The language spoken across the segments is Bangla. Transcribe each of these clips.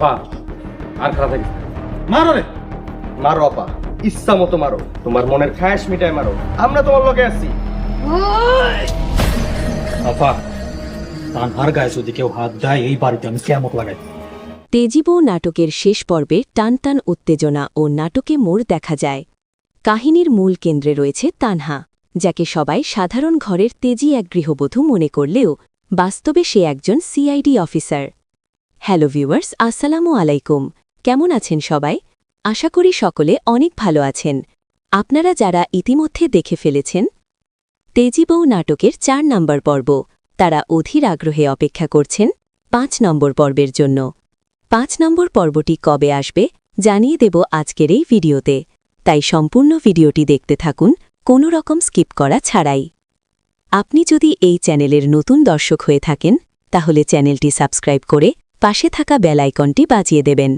আর খারাপ থাকিস মারো রে। মারো আপা, ইচ্ছা মতো মারো। তোমার মনের খায়াস মিটায় মারো। আমরা তোমার আছি। আপা গায়ে যদি কেউ হাত দেয়, এই বাড়িতে আমি কেমত লাগাই তেজিবৌ নাটকের শেষ পর্বে টানটান উত্তেজনা ও নাটকে মোড় দেখা যায়। কাহিনীর মূল কেন্দ্রে রয়েছে তানহা, যাকে সবাই সাধারণ ঘরের তেজি এক গৃহবধূ মনে করলেও বাস্তবে সে একজন সিআইডি অফিসার। হ্যালো ভিউয়ার্স, আসসালামু আলাইকুম। কেমন আছেন সবাই? আশা করি সকলে অনেক ভালো আছেন। আপনারা যারা ইতিমধ্যে দেখে ফেলেছেন, তেজিবৌ নাটকের চার নম্বর পর্ব, তারা অধীর আগ্রহে অপেক্ষা করছেন পাঁচ নম্বর পর্বের জন্য। পাঁচ নম্বর পর্বটি কবে আসবে জানিয়ে দেব আজকের এই ভিডিওতে। তাই সম্পূর্ণ ভিডিওটি দেখতে থাকুন, কোনো রকম স্কিপ করা ছাড়াই। আপনি যদি এই চ্যানেলের নতুন দর্শক হয়ে থাকেন, তাহলে চ্যানেলটি সাবস্ক্রাইব করে পাশে থাকা বেল আইকনটি বাজিয়ে দেবেন।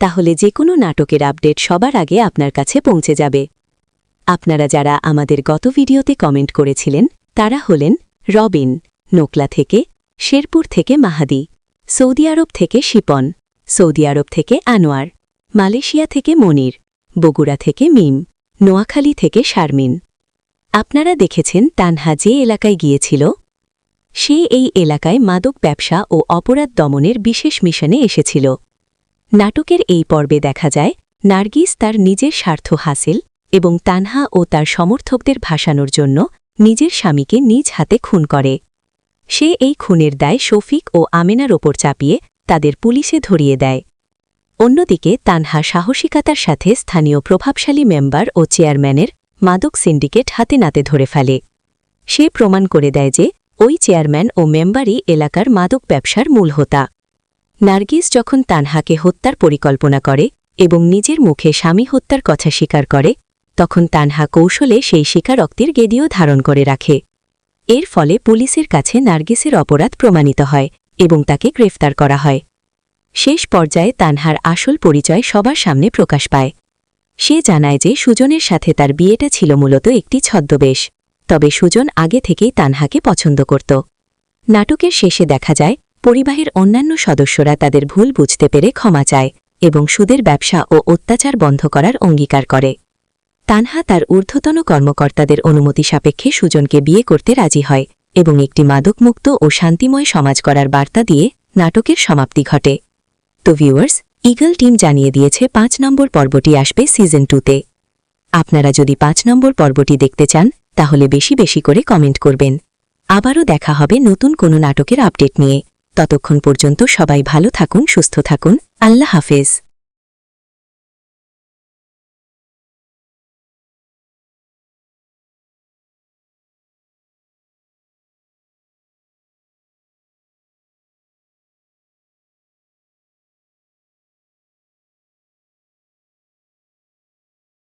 তাহলে যে কোনো নাটকের আপডেট সবার আগে আপনার কাছে পৌঁছে যাবে। আপনারা যারা আমাদের গত ভিডিওতে কমেন্ট করেছিলেন, তারা হলেন রবিন, নোকলা থেকে শেরপুর থেকে মাহাদি, সৌদি আরব থেকে শিপন, সৌদি আরব থেকে আনোয়ার, মালয়েশিয়া থেকে মনির, বগুড়া থেকে মিম, নোয়াখালী থেকে শারমিন। আপনারা দেখেছেন তানহা যে এলাকায় গিয়েছিল সে এই এলাকায় মাদক ব্যবসা ও অপরাধ দমনের বিশেষ মিশনে এসেছিল। নাটকের এই পর্বে দেখা যায়, নার্গিস তার নিজের স্বার্থ হাসিল এবং তানহা ও তার সমর্থকদের ভাসানোর জন্য নিজের স্বামীকে নিজ হাতে খুন করে। সে এই খুনের দায় শফিক ও আমেনার ওপর চাপিয়ে তাদের পুলিশে ধরিয়ে দেয়। অন্যদিকে তানহা সাহসিকতার সাথে স্থানীয় প্রভাবশালী মেম্বার ও চেয়ারম্যানের মাদক সিন্ডিকেট হাতে নাতে ধরে ফেলে। সে প্রমাণ করে দেয় যে ওই চেয়ারম্যান ও মেম্বারই এলাকার মাদক ব্যবসার মূল হোতা। নার্গিস যখন তানহাকে হত্যার পরিকল্পনা করে এবং নিজের মুখে স্বামী হত্যার কথা স্বীকার করে, তখন তানহা কৌশলে সেই স্বীকারোক্তির গেদিও ধারণ করে রাখে। এর ফলে পুলিশের কাছে নার্গিসের অপরাধ প্রমাণিত হয় এবং তাকে গ্রেফতার করা হয়। শেষ পর্যায়ে তানহার আসল পরিচয় সবার সামনে প্রকাশ পায়। সে জানায় যে সুজনের সাথে তার বিয়েটা ছিল মূলত একটি ছদ্মবেশ। তবে সুজন আগে থেকেই তানহাকে পছন্দ করত। নাটকের শেষে দেখা যায়, পরিবাহের অন্যান্য সদস্যরা তাদের ভুল বুঝতে পেরে ক্ষমা চায় এবং সুদের ব্যবসা ও অত্যাচার বন্ধ করার অঙ্গীকার করে। তানহা তার ঊর্ধ্বতন কর্মকর্তাদের অনুমতি সাপেক্ষে সুজনকে বিয়ে করতে রাজি হয় এবং একটি মাদকমুক্ত ও শান্তিময় সমাজ করার বার্তা দিয়ে নাটকের সমাপ্তি ঘটে। তো ভিউয়ার্স, ইগল টিম জানিয়ে দিয়েছে পাঁচ নম্বর পর্বটি আসবে সিজন টুতে। আপনারা যদি পাঁচ নম্বর পর্বটি দেখতে চান তাহলে বেশি বেশি করে কমেন্ট করবেন। আবারও দেখা হবে নতুন কোনো নাটকের আপডেট নিয়ে। ততক্ষণ পর্যন্ত সবাই ভালো থাকুন, সুস্থ থাকুন। আল্লাহ হাফেজ।